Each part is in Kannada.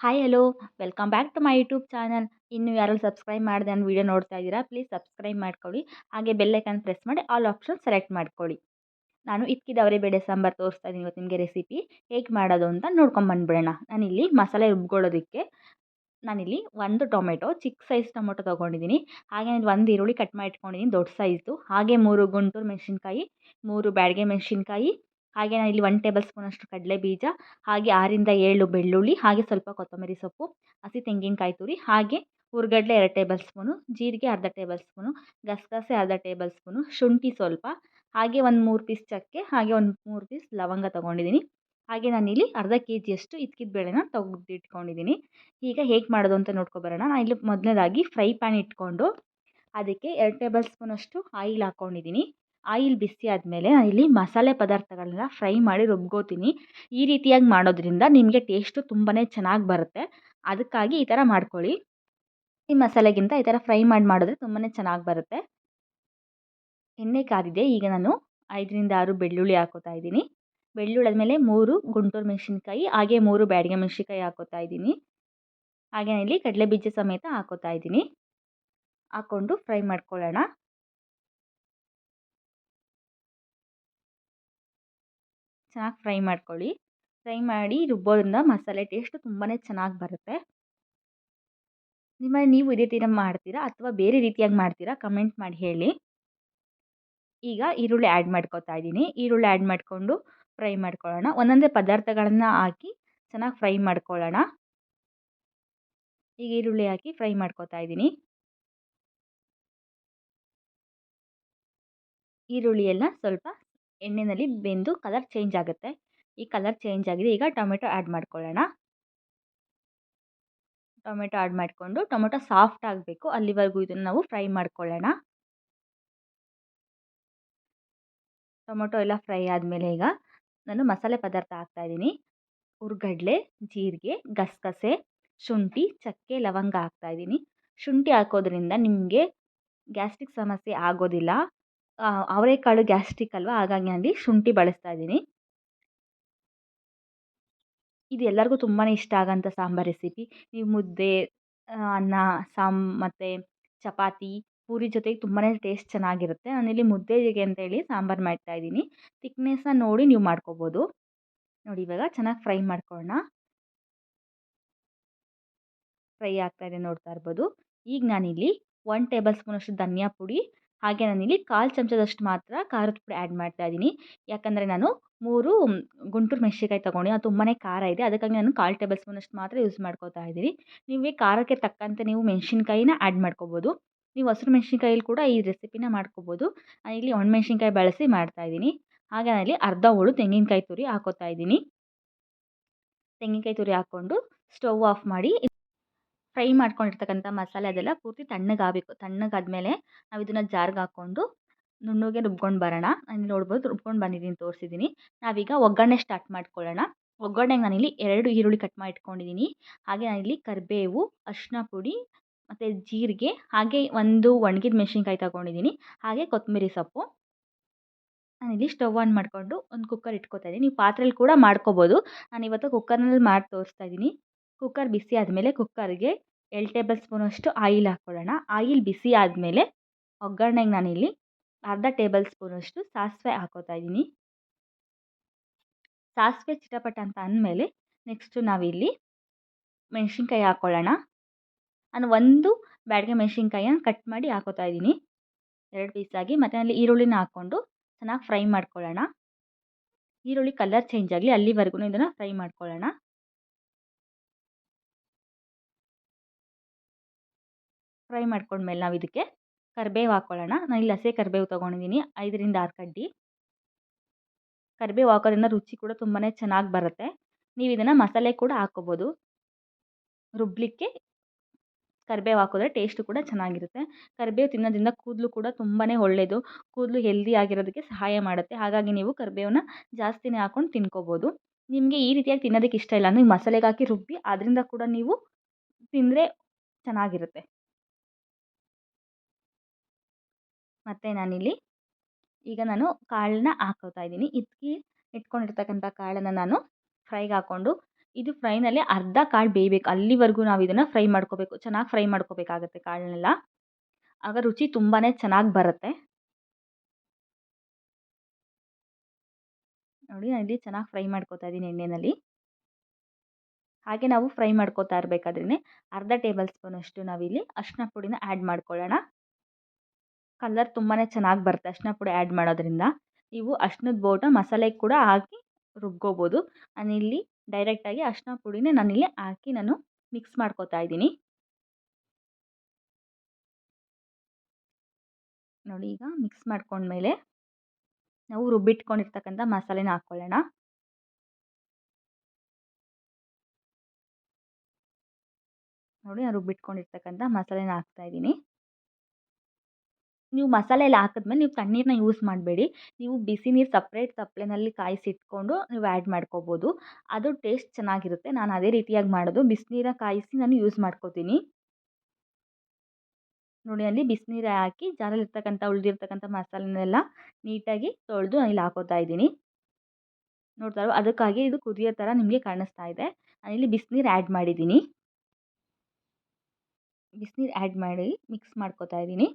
Hi hello welcome back to my YouTube channel ಇನ್ನು ಯಾರಲ್ಲಿ ಸಬ್ಸ್ಕ್ರೈಬ್ ಮಾಡಿದೆ ನನ್ನ ವೀಡಿಯೋ ನೋಡ್ತಾ ಇದ್ದೀರಾ ಪ್ಲೀಸ್ ಸಬ್ಸ್ಕ್ರೈಬ್ ಮಾಡ್ಕೊಳ್ಳಿ. ಹಾಗೆ ಬೆಲ್ಲೈಕನ್ ಪ್ರೆಸ್ ಮಾಡಿ ಆಲ್ ಆಪ್ಷನ್ ಸೆಲೆಕ್ಟ್ ಮಾಡ್ಕೊಳ್ಳಿ. ನಾನು ಇಕ್ಕಿದವರೆ ಬೇಳೆ ಸಾಂಬಾರು ತೋರಿಸ್ತಾ ಇದ್ದೀನಿ ಇವತ್ತು ನಿಮಗೆ ರೆಸಿಪಿ ಹೇಗೆ ಮಾಡೋದು ಅಂತ ನೋಡ್ಕೊಂಬಂದ್ಬಿಡೋಣ ನಾನಿಲ್ಲಿ ಮಸಾಲೆ ರುಬ್ಕೊಳ್ಳೋದಕ್ಕೆ ನಾನಿಲ್ಲಿ ಒಂದು ಟೊಮೆಟೊ, ಚಿಕ್ಕ ಸೈಜ್ ಟೊಮೆಟೊ ತೊಗೊಂಡಿದ್ದೀನಿ. ಹಾಗೆ ನಾನು ಒಂದು ಈರುಳ್ಳಿ ಕಟ್ ಮಾಡಿ ಇಟ್ಕೊಂಡಿದ್ದೀನಿ ದೊಡ್ಡ ಸೈಜ್ದು ಹಾಗೆ ಮೂರು ಗುಂಟೂರು ಮೆಣಸಿನ್ಕಾಯಿ, ಮೂರು ಬ್ಯಾಡಗೆ ಮೆಣಸಿನ್ಕಾಯಿ ಹಾಗೆ ನಾನು ಇಲ್ಲಿ ಒನ್ ಟೇಬಲ್ ಸ್ಪೂನಷ್ಟು ಕಡಲೆ ಬೀಜ, ಹಾಗೆ ಆರಿಂದ ಏಳು ಬೆಳ್ಳುಳ್ಳಿ, ಹಾಗೆ ಸ್ವಲ್ಪ ಕೊತ್ತಂಬರಿ ಸೊಪ್ಪು, ಹಸಿ ತೆಂಗಿನಕಾಯಿ ತುರಿ, ಹಾಗೆ ಹುರ್ಗಡ್ಲೆ ಎರಡು ಟೇಬಲ್ ಸ್ಪೂನು ಜೀರಿಗೆ ಅರ್ಧ ಟೇಬಲ್ ಸ್ಪೂನು ಗಸಗಸೆ ಅರ್ಧ ಟೇಬಲ್ ಸ್ಪೂನು ಶುಂಠಿ ಸ್ವಲ್ಪ, ಹಾಗೆ ಒಂದು ಮೂರು ಪೀಸ್ ಚಕ್ಕೆ, ಹಾಗೆ ಒಂದು ಮೂರು ಪೀಸ್ ಲವಂಗ ತೊಗೊಂಡಿದ್ದೀನಿ ಹಾಗೆ ನಾನಿಲ್ಲಿ ಅರ್ಧ ಕೆ ಜಿಯಷ್ಟು ಇದ್ಕಿದ ಬೇಳೆನ ತೆಗೆದಿಟ್ಕೊಂಡಿದ್ದೀನಿ ಈಗ ಹೇಗೆ ಮಾಡೋದು ಅಂತ ನೋಡ್ಕೊಬರೋಣ ನಾನು ಇಲ್ಲಿ ಮೊದಲನೇದಾಗಿ ಫ್ರೈ ಪ್ಯಾನ್ ಇಟ್ಕೊಂಡು, ಅದಕ್ಕೆ ಎರಡು ಟೇಬಲ್ ಸ್ಪೂನಷ್ಟು ಆಯಿಲ್ ಹಾಕ್ಕೊಂಡಿದ್ದೀನಿ ಆಯಿಲ್ ಬಿಸಿ ಆದಮೇಲೆ ಇಲ್ಲಿ ಮಸಾಲೆ ಪದಾರ್ಥಗಳನ್ನ ಫ್ರೈ ಮಾಡಿ ರುಬ್ಕೋತೀನಿ. ಈ ರೀತಿಯಾಗಿ ಮಾಡೋದ್ರಿಂದ ನಿಮಗೆ ಟೇಸ್ಟು ತುಂಬಾ ಚೆನ್ನಾಗಿ ಬರುತ್ತೆ. ಅದಕ್ಕಾಗಿ ಈ ಥರ ಮಾಡ್ಕೊಳ್ಳಿ. ಈ ಮಸಾಲೆಗಿಂತ ಈ ಥರ ಫ್ರೈ ಮಾಡಿ ಮಾಡಿದ್ರೆ ತುಂಬಾ ಚೆನ್ನಾಗಿ ಬರುತ್ತೆ. ಎಣ್ಣೆ ಕಾದಿದೆ, ಈಗ ನಾನು ಐದರಿಂದ ಆರು ಬೆಳ್ಳುಳ್ಳಿ ಹಾಕೋತಾ ಇದ್ದೀನಿ. ಬೆಳ್ಳುಳ್ಳಿ ಆದಮೇಲೆ ಮೂರು ಗುಂಟೂರು ಮೆಣಸಿನ್ಕಾಯಿ, ಹಾಗೆ ಮೂರು ಬ್ಯಾಡಿಗೆ ಮೆಣಸಿನ್ಕಾಯಿ ಹಾಕೋತಾ ಇದ್ದೀನಿ. ಹಾಗೆ ಇಲ್ಲಿ ಕಡಲೆ ಬೀಜ ಸಮೇತ ಹಾಕೋತಾ ಇದ್ದೀನಿ. ಹಾಕ್ಕೊಂಡು ಫ್ರೈ ಮಾಡ್ಕೊಳ್ಳೋಣ. ಚೆನ್ನಾಗಿ ಫ್ರೈ ಮಾಡ್ಕೊಳ್ಳಿ. ಫ್ರೈ ಮಾಡಿ ರುಬ್ಬೋದ್ರಿಂದ ಮಸಾಲೆ ಟೇಸ್ಟ್ ತುಂಬಾ ಚೆನ್ನಾಗಿ ಬರುತ್ತೆ. ನಿಮ್ಮ ನೀವು ಇದೇ ಥರ ಮಾಡ್ತೀರಾ ಅಥವಾ ಬೇರೆ ರೀತಿಯಾಗಿ ಮಾಡ್ತೀರಾ ಕಮೆಂಟ್ ಮಾಡಿ ಹೇಳಿ. ಈಗ ಈರುಳ್ಳಿ ಆ್ಯಡ್ ಮಾಡ್ಕೋತಾ ಇದ್ದೀನಿ. ಈರುಳ್ಳಿ ಆ್ಯಡ್ ಮಾಡಿಕೊಂಡು ಫ್ರೈ ಮಾಡ್ಕೊಳ್ಳೋಣ. ಒಂದೊಂದೇ ಪದಾರ್ಥಗಳನ್ನು ಹಾಕಿ ಚೆನ್ನಾಗಿ ಫ್ರೈ ಮಾಡ್ಕೊಳ್ಳೋಣ. ಈಗ ಈರುಳ್ಳಿ ಹಾಕಿ ಫ್ರೈ ಮಾಡ್ಕೋತಾ ಇದ್ದೀನಿ. ಈರುಳ್ಳಿ ಎಲ್ಲ ಸ್ವಲ್ಪ ಎಣ್ಣೆಯಲ್ಲಿ ಬೆಂದು ಕಲರ್ ಚೇಂಜ್ ಆಗುತ್ತೆ. ಈ ಕಲರ್ ಚೇಂಜ್ ಆಗಿದೆ. ಈಗ ಟೊಮೆಟೊ ಆ್ಯಡ್ ಮಾಡ್ಕೊಳ್ಳೋಣ. ಟೊಮೆಟೊ ಆ್ಯಡ್ ಮಾಡಿಕೊಂಡು, ಟೊಮೆಟೊ ಸಾಫ್ಟ್ ಆಗಬೇಕು. ಅಲ್ಲಿವರೆಗೂ ಇದನ್ನು ನಾವು ಫ್ರೈ ಮಾಡ್ಕೊಳ್ಳೋಣ. ಟೊಮೆಟೊ ಎಲ್ಲ ಫ್ರೈ ಆದಮೇಲೆ ಈಗ ನಾನು ಮಸಾಲೆ ಪದಾರ್ಥ ಹಾಕ್ತಾಯಿದ್ದೀನಿ ಹುರ್ಗಡ್ಲೆ, ಜೀರಿಗೆ, ಗಸಗಸೆ, ಶುಂಠಿ, ಚಕ್ಕೆ, ಲವಂಗ ಹಾಕ್ತಾಯಿದ್ದೀನಿ ಶುಂಠಿ ಹಾಕೋದ್ರಿಂದ ನಿಮಗೆ ಗ್ಯಾಸ್ಟ್ರಿಕ್ ಸಮಸ್ಯೆ ಆಗೋದಿಲ್ಲ. ಅವರೆಕಾಳು ಗ್ಯಾಸ್ಟ್ರಿಕ್ ಅಲ್ವಾ? ಹಾಗಾಗಿ ಅಲ್ಲಿ ಶುಂಠಿ ಬಳಸ್ತಾ ಇದ್ದೀನಿ. ಇದು ಎಲ್ಲರಿಗೂ ತುಂಬಾ ಇಷ್ಟ ಆಗೋಂಥ ಸಾಂಬಾರು ರೆಸಿಪಿ ನೀವು ಮುದ್ದೆ ಅನ್ನ, ಸಾಮ್ ಮತ್ತು ಚಪಾತಿ, ಪೂರಿ ಜೊತೆಗೆ ತುಂಬಾ ಟೇಸ್ಟ್ ಚೆನ್ನಾಗಿರುತ್ತೆ. ನಾನಿಲ್ಲಿ ಮುದ್ದೆಗೆ ಅಂತೇಳಿ ಸಾಂಬಾರು ಮಾಡ್ತಾಯಿದ್ದೀನಿ ತಿಕ್ನೆಸ್ನ ನೋಡಿ ನೀವು ಮಾಡ್ಕೋಬೋದು. ನೋಡಿ ಇವಾಗ ಚೆನ್ನಾಗಿ ಫ್ರೈ ಮಾಡ್ಕೊಳ್ಳೋಣ ಫ್ರೈ ಆಗ್ತಾಯಿದೆ ನೋಡ್ತಾ ಇರ್ಬೋದು. ಈಗ ನಾನಿಲ್ಲಿ ಒನ್ ಟೇಬಲ್ ಸ್ಪೂನಷ್ಟು ಧನಿಯಾ ಪುಡಿ ಹಾಗೆ ನಾನಿಲ್ಲಿ ಕಾಲು ಚಮಚದಷ್ಟು ಮಾತ್ರ ಖಾರದ ಪುಡಿ ಆ್ಯಡ್ ಮಾಡ್ತಾ ಇದ್ದೀನಿ. ಯಾಕಂದರೆ ನಾನು ಮೂರು ಗುಂಟೂರು ಮೆಣಸಿನ್ಕಾಯಿ ತೊಗೊಂಡು ಅದು ತುಂಬಾ ಖಾರ ಇದೆ. ಅದಕ್ಕಾಗಿ ನಾನು ಕಾಲು ಟೇಬಲ್ ಸ್ಪೂನಷ್ಟು ಮಾತ್ರ ಯೂಸ್ ಮಾಡ್ಕೋತಾ ಇದ್ದೀನಿ. ನೀವು ಖಾರಕ್ಕೆ ತಕ್ಕಂತೆ ನೀವು ಮೆಣಸಿನ್ಕಾಯಿನ ಆ್ಯಡ್ ಮಾಡ್ಕೋಬೋದು. ನೀವು ಹಸಿರು ಮೆಣ್ಸಿನ್ಕಾಯಲ್ಲಿ ಕೂಡ ಈ ರೆಸಿಪಿನ ಮಾಡ್ಕೋಬೋದು. ಇಲ್ಲಿ ಒಣಮೆಣ್ಸಿನ್ಕಾಯಿ ಬಳಸಿ ಮಾಡ್ತಾಯಿದ್ದೀನಿ ಹಾಗೆ ನಾನಿಲ್ಲಿ ಅರ್ಧ ಹೋಳು ತೆಂಗಿನಕಾಯಿ ತುರಿ ಹಾಕೋತಾ ಇದ್ದೀನಿ. ತೆಂಗಿನಕಾಯಿ ತುರಿ ಹಾಕ್ಕೊಂಡು ಸ್ಟವ್ ಆಫ್ ಮಾಡಿ ಫ್ರೈ ಮಾಡ್ಕೊಂಡಿರ್ತಕ್ಕಂಥ ಮಸಾಲೆ ಅದೆಲ್ಲ ಪೂರ್ತಿ ತಣ್ಣಗಾಗಬೇಕು. ತಣ್ಣಗಾದ್ಮೇಲೆ ನಾವು ಇದನ್ನು ಜಾರ್ಗೆ ಹಾಕ್ಕೊಂಡು ನುಣ್ಣಗೆ ರುಬ್ಕೊಂಡು ಬರೋಣ. ನಾನು ನೋಡ್ಬೋದು ರುಬ್ಕೊಂಡು ಬಂದಿದ್ದೀನಿ, ತೋರಿಸಿದ್ದೀನಿ. ನಾವೀಗ ಒಗ್ಗರಣೆ ಸ್ಟಾರ್ಟ್ ಮಾಡ್ಕೊಳ್ಳೋಣ. ಒಗ್ಗರಣೆಗೆ ನಾನಿಲ್ಲಿ ಎರಡು ಈರುಳ್ಳಿ ಕಟ್ ಮಾಡಿ ಇಟ್ಕೊಂಡಿದ್ದೀನಿ ಹಾಗೆ ನಾನಿಲ್ಲಿ ಕರಿಬೇವು ಅರಿಶಿನ ಪುಡಿ ಮತ್ತು ಜೀರಿಗೆ, ಹಾಗೆ ಒಂದು ಒಣಗಿದ ಮೆಣಸಿನ್ಕಾಯಿ ತಗೊಂಡಿದ್ದೀನಿ. ಹಾಗೆ ಕೊತ್ತಂಬರಿ ಸೊಪ್ಪು. ನಾನಿಲ್ಲಿ ಸ್ಟವ್ ಆನ್ ಮಾಡಿಕೊಂಡು ಒಂದು ಕುಕ್ಕರ್ ಇಟ್ಕೋತಾ ಇದ್ದೀನಿ. ನೀವು ಪಾತ್ರೆಯಲ್ಲಿ ಕೂಡ ಮಾಡ್ಕೋಬೋದು. ನಾನು ಇವತ್ತು ಕುಕ್ಕರ್ನಲ್ಲಿ ಮಾಡಿ ತೋರಿಸ್ತಾ ಇದ್ದೀನಿ. ಕುಕ್ಕರ್ ಬಿಸಿ ಆದಮೇಲೆ ಕುಕ್ಕರ್ಗೆ ಎರಡು ಟೇಬಲ್ ಸ್ಪೂನಷ್ಟು ಆಯಿಲ್ ಹಾಕ್ಕೊಳ್ಳೋಣ. ಆಯಿಲ್ ಬಿಸಿ ಆದಮೇಲೆ ಒಗ್ಗರಣೆಗೆ ನಾನಿಲ್ಲಿ ಅರ್ಧ ಟೇಬಲ್ ಸ್ಪೂನಷ್ಟು ಸಾಸಿವೆ ಹಾಕೋತಾ ಇದ್ದೀನಿ. ಸಾಸಿವೆ ಚಿಟಪಟ ಅಂತ ಅಂದಮೇಲೆ ನೆಕ್ಸ್ಟು ನಾವಿಲ್ಲಿ ಮೆಣಸಿನ್ಕಾಯಿ ಹಾಕ್ಕೊಳ್ಳೋಣ. ನಾನು ಒಂದು ಬ್ಯಾಡಿಗೆ ಮೆಣಸಿನ್ಕಾಯಿನ ಕಟ್ ಮಾಡಿ ಹಾಕೋತಾ ಇದ್ದೀನಿ. ಎರಡು ಪೀಸಾಗಿ ಮತ್ತು ಅಲ್ಲಿ ಈರುಳ್ಳಿನ ಹಾಕ್ಕೊಂಡು ಚೆನ್ನಾಗಿ ಫ್ರೈ ಮಾಡ್ಕೊಳ್ಳೋಣ. ಈರುಳ್ಳಿ ಕಲರ್ ಚೇಂಜ್ ಆಗಲಿ ಅಲ್ಲಿವರೆಗೂ ಇದನ್ನು ಫ್ರೈ ಮಾಡ್ಕೊಳ್ಳೋಣ. ಫ್ರೈ ಮಾಡ್ಕೊಂಡ್ಮೇಲೆ ನಾವು ಇದಕ್ಕೆ ಕರಿಬೇವು ಹಾಕ್ಕೊಳ್ಳೋಣ ನಾನು ಇಲ್ಲಿ ಹಸಿ ಕರಿಬೇವು ತೊಗೊಂಡಿದ್ದೀನಿ ಐದರಿಂದ ಆರು ಕಡ್ಡಿ. ಕರಿಬೇವು ಹಾಕೋದ್ರಿಂದ ರುಚಿ ಕೂಡ ತುಂಬಾ ಚೆನ್ನಾಗಿ ಬರುತ್ತೆ. ನೀವು ಇದನ್ನು ಮಸಾಲೆ ಕೂಡ ಹಾಕ್ಕೋಬೋದು ರುಬ್ಬಲಿಕ್ಕೆ ಕರಿಬೇವು ಹಾಕಿದ್ರೆ ಟೇಸ್ಟು ಕೂಡ ಚೆನ್ನಾಗಿರುತ್ತೆ. ಕರಿಬೇವು ತಿನ್ನೋದ್ರಿಂದ ಕೂದಲು ಕೂಡ ತುಂಬಾ ಒಳ್ಳೆಯದು ಕೂದಲು ಹೆಲ್ದಿ ಆಗಿರೋದಕ್ಕೆ ಸಹಾಯ ಮಾಡುತ್ತೆ. ಹಾಗಾಗಿ ನೀವು ಕರಿಬೇವನ್ನ ಜಾಸ್ತಿನೇ ಹಾಕ್ಕೊಂಡು ತಿನ್ಕೋಬೋದು. ನಿಮಗೆ ಈ ರೀತಿಯಾಗಿ ತಿನ್ನೋದಕ್ಕೆ ಇಷ್ಟ ಇಲ್ಲ ಅಂದರೆ ಮಸಾಲೆಗೆ ಹಾಕಿ ರುಬ್ಬಿ ಅದರಿಂದ ಕೂಡ ನೀವು ತಿಂದರೆ ಚೆನ್ನಾಗಿರುತ್ತೆ. ಮತ್ತು ನಾನಿಲ್ಲಿ ಈಗ ನಾನು ಕಾಳನ್ನ ಹಾಕೋತಾ ಇದ್ದೀನಿ. ಇದಕ್ಕೆ ಇಟ್ಕೊಂಡಿರ್ತಕ್ಕಂಥ ಕಾಳನ್ನು ನಾನು ಫ್ರೈಗೆ ಹಾಕ್ಕೊಂಡು, ಇದು ಫ್ರೈನಲ್ಲಿ ಅರ್ಧ ಕಾಳು ಬೇಯಬೇಕು. ಅಲ್ಲಿವರೆಗೂ ನಾವು ಇದನ್ನು ಫ್ರೈ ಮಾಡ್ಕೋಬೇಕು. ಚೆನ್ನಾಗಿ ಫ್ರೈ ಮಾಡ್ಕೋಬೇಕಾಗತ್ತೆ ಕಾಳನ್ನೆಲ್ಲ. ಆಗ ರುಚಿ ತುಂಬಾ ಚೆನ್ನಾಗಿ ಬರುತ್ತೆ. ನೋಡಿ ನಾನು ಇಲ್ಲಿ ಚೆನ್ನಾಗಿ ಫ್ರೈ ಮಾಡ್ಕೋತಾ ಇದ್ದೀನಿ ಎಣ್ಣೆಯಲ್ಲಿ ಹಾಗೆ ನಾವು ಫ್ರೈ ಮಾಡ್ಕೋತಾ ಇರಬೇಕಾದ್ರೆ ಅರ್ಧ ಟೇಬಲ್ ಸ್ಪೂನಷ್ಟು ನಾವಿಲ್ಲಿ ಅರಿಶಿನ ಪುಡಿನ ಆ್ಯಡ್ ಮಾಡ್ಕೊಳ್ಳೋಣ. ಕಲರ್ ತುಂಬಾ ಚೆನ್ನಾಗಿ ಬರುತ್ತೆ ಅರಿಶಿನ ಪುಡಿ ಆ್ಯಡ್ ಮಾಡೋದ್ರಿಂದ. ನೀವು ಅರ್ಶಿನದ ಬೋಟ ಮಸಾಲೆ ಕೂಡ ಹಾಕಿ ರುಬ್ಕೋಬೋದು. ನಾನಿಲ್ಲಿ ಡೈರೆಕ್ಟಾಗಿ ಅರಿಶಿನ ಪುಡಿನೇ ನಾನಿಲ್ಲಿ ಹಾಕಿ ನಾನು ಮಿಕ್ಸ್ ಮಾಡ್ಕೋತಾ ಇದ್ದೀನಿ. ನೋಡಿ ಈಗ ಮಿಕ್ಸ್ ಮಾಡ್ಕೊಂಡ್ಮೇಲೆ ನಾವು ರುಬ್ಬಿಟ್ಕೊಂಡಿರ್ತಕ್ಕಂಥ ಮಸಾಲೆನ ಹಾಕ್ಕೊಳ್ಳೋಣ. ನೋಡಿ ನಾನು ರುಬ್ಬಿಟ್ಕೊಂಡಿರ್ತಕ್ಕಂಥ ಮಸಾಲೆನ ಹಾಕ್ತಾಯಿದ್ದೀನಿ ನೀವು ಮಸಾಲೆ ಎಲ್ಲ ಹಾಕಿದ್ಮೇಲೆ ನೀವು ತಣ್ಣೀರನ್ನ ಯೂಸ್ ಮಾಡಬೇಡಿ. ನೀವು ಬಿಸಿ ನೀರು ಸಪ್ರೇಟ್ ತಪ್ಪಲೆನಲ್ಲಿ ಕಾಯಿಸಿಟ್ಕೊಂಡು ನೀವು ಆ್ಯಡ್ ಮಾಡ್ಕೋಬೋದು. ಅದು ಟೇಸ್ಟ್ ಚೆನ್ನಾಗಿರುತ್ತೆ. ನಾನು ಅದೇ ರೀತಿಯಾಗಿ ಮಾಡೋದು. ಬಿಸಿನೀರ ಕಾಯಿಸಿ ನಾನು ಯೂಸ್ ಮಾಡ್ಕೋತೀನಿ. ನೋಡಿ, ಅಲ್ಲಿ ಬಿಸಿನೀರು ಹಾಕಿ ಜಾರಲ್ಲಿರ್ತಕ್ಕಂಥ ಉಳಿದಿರ್ತಕ್ಕಂಥ ಮಸಾಲೆನೆಲ್ಲ ನೀಟಾಗಿ ತೊಳೆದು ಇಲ್ಲಿ ಹಾಕೋತಾ ಇದ್ದೀನಿ. ನೋಡ್ತಾರೋ ಅದಕ್ಕಾಗಿ ಇದು ಕುದಿಯೋ ಥರ ನಿಮಗೆ ಕಾಣಿಸ್ತಾ ಇದೆ. ನಾನಿಲ್ಲಿ ಬಿಸಿನೀರು ಆ್ಯಡ್ ಮಾಡಿದ್ದೀನಿ. ಬಿಸಿನೀರು ಆ್ಯಡ್ ಮಾಡಿ ಮಿಕ್ಸ್ ಮಾಡ್ಕೋತಾ ಇದ್ದೀನಿ.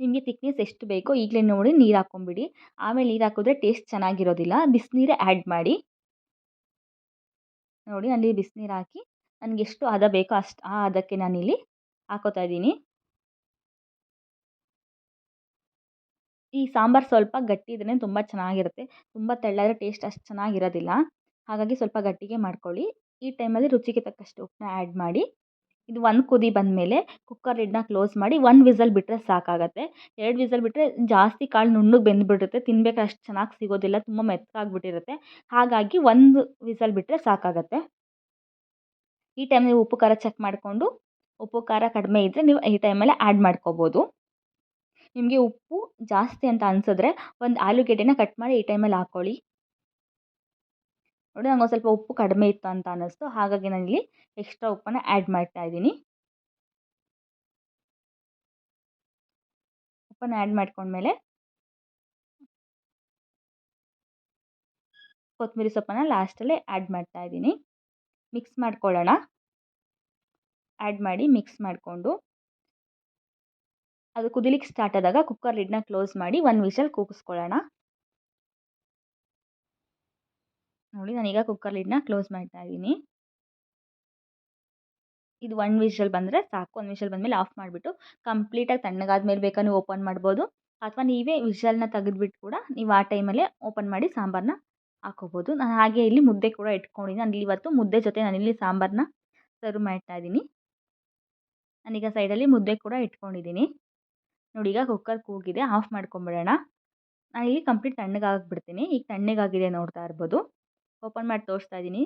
ನಿಮಗೆ ತಿಕ್ನೆಸ್ ಎಷ್ಟು ಬೇಕೋ ಈಗಲೇ ನೋಡಿ ನೀರು ಹಾಕ್ಕೊಂಬಿಡಿ ಆಮೇಲೆ ನೀರು ಹಾಕಿದ್ರೆ ಟೇಸ್ಟ್ ಚೆನ್ನಾಗಿರೋದಿಲ್ಲ. ಬಿಸಿನೀರೇ ಆ್ಯಡ್ ಮಾಡಿ. ನೋಡಿ ಅಲ್ಲಿ ಬಿಸಿನೀರು ಹಾಕಿ ನನಗೆ ಎಷ್ಟು ಹದ ಬೇಕೋ ಅಷ್ಟು ಆ ಹದಕ್ಕೆ ನಾನಿಲ್ಲಿ ಹಾಕೋತಾ ಇದ್ದೀನಿ. ಈ ಸಾಂಬಾರು ಸ್ವಲ್ಪ ಗಟ್ಟಿ ಇದ್ರೆ ತುಂಬ ಚೆನ್ನಾಗಿರುತ್ತೆ. ತುಂಬ ತೆಳ್ಳಾದರೆ ಟೇಸ್ಟ್ ಅಷ್ಟು ಚೆನ್ನಾಗಿರೋದಿಲ್ಲ. ಹಾಗಾಗಿ ಸ್ವಲ್ಪ ಗಟ್ಟಿಗೆ ಮಾಡ್ಕೊಳ್ಳಿ. ಈ ಟೈಮಲ್ಲಿ ರುಚಿಗೆ ತಕ್ಕಷ್ಟು ಉಪ್ಪನ್ನ ಆ್ಯಡ್ ಮಾಡಿ. ಇದು ಒಂದು ಕುದಿ ಬಂದಮೇಲೆ ಕುಕ್ಕರ್ ಲಿಡ್ನ ಕ್ಲೋಸ್ ಮಾಡಿ ಒಂದು ವಿಸಲ್ ಬಿಟ್ಟರೆ ಸಾಕಾಗುತ್ತೆ. ಎರಡು ವಿಸಲ್ ಬಿಟ್ಟರೆ ಜಾಸ್ತಿ ಕಾಳು ನುಣ್ಣಗೆ ಬೆಂದುಬಿಡುತ್ತೆ ತಿನ್ಬೇಕು ಅಷ್ಟು ಚೆನ್ನಾಗಿ ಸಿಗೋದಿಲ್ಲ, ತುಂಬ ಮೆತ್ತಗಾಗ್ಬಿಟ್ಟಿರುತ್ತೆ. ಹಾಗಾಗಿ ಒಂದು ವಿಸಲ್ ಬಿಟ್ಟರೆ ಸಾಕಾಗುತ್ತೆ. ಈ ಟೈಮ್ ನೀವು ಉಪ್ಪು, ಖಾರ ಚೆಕ್ ಮಾಡಿಕೊಂಡು, ಉಪ್ಪು, ಖಾರ ಕಡಿಮೆ ಇದ್ದರೆ ನೀವು ಈ ಟೈಮಲ್ಲೇ ಆ್ಯಡ್ ಮಾಡ್ಕೋಬೋದು. ನಿಮಗೆ ಉಪ್ಪು ಜಾಸ್ತಿ ಅಂತ ಅನಿಸಿದ್ರೆ ಒಂದು ಆಲೂಗೆಡ್ಡೆನ ಕಟ್ ಮಾಡಿ ಈ ಟೈಮಲ್ಲಿ ಹಾಕ್ಕೊಳ್ಳಿ ನೋಡಿ ನಂಗೆ ಸ್ವಲ್ಪ ಉಪ್ಪು ಕಡಿಮೆ ಇತ್ತು ಅಂತ ಅನ್ನಿಸ್ತು. ಹಾಗಾಗಿ ನಾನಿಲ್ಲಿ ಎಕ್ಸ್ಟ್ರಾ ಉಪ್ಪನ್ನು ಆ್ಯಡ್ ಮಾಡ್ತಾ ಇದ್ದೀನಿ. ಉಪ್ಪನ್ನು ಆ್ಯಡ್ ಮಾಡಿಕೊಂಡ್ಮೇಲೆ ಕೊತ್ತಂಬರಿ ಸೊಪ್ಪನ್ನು ಲಾಸ್ಟಲ್ಲೇ ಆ್ಯಡ್ ಮಾಡ್ತಾ ಇದ್ದೀನಿ. ಮಿಕ್ಸ್ ಮಾಡ್ಕೊಳ್ಳೋಣ. ಆ್ಯಡ್ ಮಾಡಿ ಮಿಕ್ಸ್ ಮಾಡಿಕೊಂಡು ಅದು ಕುದಿಲಿಕ್ಕೆ ಸ್ಟಾರ್ಟ್ ಆದಾಗ ಕುಕ್ಕರ್ ಲಿಡ್ನ ಕ್ಲೋಸ್ ಮಾಡಿ ಒಂದು ವಿಷಲ್ ಕೂಗಿಸ್ಕೊಳ್ಳೋಣ. ನೋಡಿ ನಾನೀಗ ಕುಕ್ಕರ್ ಲಿಡ್ನ ಕ್ಲೋಸ್ ಮಾಡ್ತಾ ಇದ್ದೀನಿ. ಇದು ಒಂದು ವಿಷಲ್ ಬಂದರೆ ಸಾಕು, ಒಂದು ವಿಷಲ್ ಬಂದಮೇಲೆ ಆಫ್ ಮಾಡಿಬಿಟ್ಟು ಕಂಪ್ಲೀಟಾಗಿ ತಣ್ಣಗಾದ ಮೇಲೆ ಬೇಕಾ ನೀವು ಓಪನ್ ಮಾಡ್ಬೋದು. ಅಥವಾ ನೀವೇ ವಿಷಲ್ನ ತೆಗೆದ್ಬಿಟ್ಟು ಕೂಡ ನೀವು ಆ ಟೈಮಲ್ಲೇ ಓಪನ್ ಮಾಡಿ ಸಾಂಬಾರನ್ನ ಹಾಕೋಬೋದು. ನಾನು ಹಾಗೆ ಇಲ್ಲಿ ಮುದ್ದೆ ಕೂಡ ಇಟ್ಕೊಂಡಿದ್ದೀನಿ ನಾನು ಇವತ್ತು ಮುದ್ದೆ ಜೊತೆ ನಾನಿಲ್ಲಿ ಸಾಂಬಾರನ್ನ ಸರ್ವ್ ಮಾಡ್ತಾ ಇದ್ದೀನಿ. ನಾನೀಗ ಸೈಡಲ್ಲಿ ಮುದ್ದೆ ಕೂಡ ಇಟ್ಕೊಂಡಿದ್ದೀನಿ ನೋಡಿ ಈಗ ಕುಕ್ಕರ್ ಕೂಗಿದೆ ಆಫ್ ಮಾಡ್ಕೊಂಬಿಡೋಣ. ಈಗ ಕಂಪ್ಲೀಟ್ ತಣ್ಣಗಾಗಿಬಿಡ್ತೀನಿ ಈಗ ತಣ್ಣಗಾಗಿದೆ ನೋಡ್ತಾ ಇರ್ಬೋದು. ಓಪನ್ ಮಾಡಿ ತೋರಿಸ್ತಾ ಇದ್ದೀನಿ.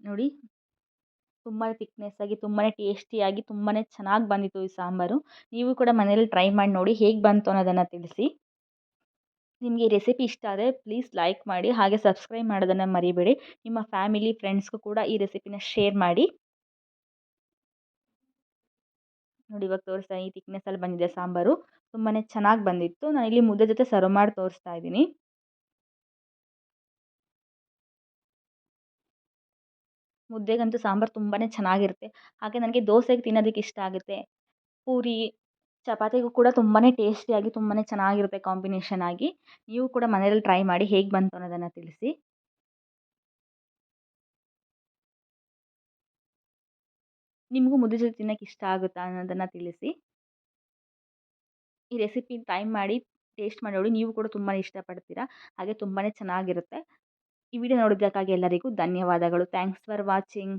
ನೋಡಿ. ತುಂಬಾ ಥಿಕ್ನೆಸ್ ಆಗಿ, ತುಂಬಾ ಟೇಸ್ಟಿಯಾಗಿ ತುಂಬಾ ಚೆನ್ನಾಗಿ ಬಂದಿತ್ತು ಈ ಸಾಂಬಾರು. ನೀವು ಕೂಡ ಮನೇಲಿ ಟ್ರೈ ಮಾಡಿ ನೋಡಿ ಹೇಗೆ ಬಂತು ಅನ್ನೋದನ್ನು ತಿಳಿಸಿ. ನಿಮಗೆ ಈ ರೆಸಿಪಿ ಇಷ್ಟ ಆದರೆ ಪ್ಲೀಸ್ ಲೈಕ್ ಮಾಡಿ, ಹಾಗೆ ಸಬ್ಸ್ಕ್ರೈಬ್ ಮಾಡೋದನ್ನು ಮರಿಬೇಡಿ. ನಿಮ್ಮ ಫ್ಯಾಮಿಲಿ ಫ್ರೆಂಡ್ಸ್ಗೂ ಕೂಡ ಈ ರೆಸಿಪಿನ ಶೇರ್ ಮಾಡಿ. ನೋಡಿ, ಇವಾಗ ತೋರಿಸ್ತಾ ಈ ತಿಕ್ನೆಸ್ಸಲ್ಲಿ ಬಂದಿದೆ ಸಾಂಬಾರು. ತುಂಬಾ ಚೆನ್ನಾಗಿ ಬಂದಿತ್ತು. ನಾನು ಇಲ್ಲಿ ಮುದ್ದೆ ಜೊತೆ ಸರ್ವ್ ಮಾಡಿ ತೋರಿಸ್ತಾ ಇದ್ದೀನಿ. ಮುದ್ದೆಗಂತೂ ಸಾಂಬಾರು ತುಂಬಾ ಚೆನ್ನಾಗಿರುತ್ತೆ. ಹಾಗೆ ನನಗೆ ದೋಸೆಗೆ ತಿನ್ನೋದಕ್ಕೆ ಇಷ್ಟ ಆಗುತ್ತೆ. ಪೂರಿ, ಚಪಾತಿಗೂ ಕೂಡ ತುಂಬಾ ಟೇಸ್ಟಿಯಾಗಿ ತುಂಬಾ ಚೆನ್ನಾಗಿರುತ್ತೆ ಕಾಂಬಿನೇಷನ್ ಆಗಿ. ನೀವು ಕೂಡ ಮನೆಯಲ್ಲಿ ಟ್ರೈ ಮಾಡಿ ಹೇಗೆ ಬಂತು ಅನ್ನೋದನ್ನು ತಿಳಿಸಿ. ನಿಮಗೂ ಮುದ್ದೆ ಜೊತೆ ತಿನ್ನೋಕ್ಕೆ ಇಷ್ಟ ಆಗುತ್ತಾ ಅನ್ನೋದನ್ನು ತಿಳಿಸಿ. ಈ ರೆಸಿಪಿ ಟ್ರೈ ಮಾಡಿ ಟೇಸ್ಟ್ ಮಾಡಿ ನೋಡಿ ನೀವು ಕೂಡ ತುಂಬಾ ಇಷ್ಟಪಡ್ತೀರಾ. ಹಾಗೆ ತುಂಬಾ ಚೆನ್ನಾಗಿರುತ್ತೆ. ಈ ವಿಡಿಯೋ ನೋಡಿದ್ದಕ್ಕಾಗಿ ಎಲ್ಲರಿಗೂ ಧನ್ಯವಾದಗಳು. Thanks for watching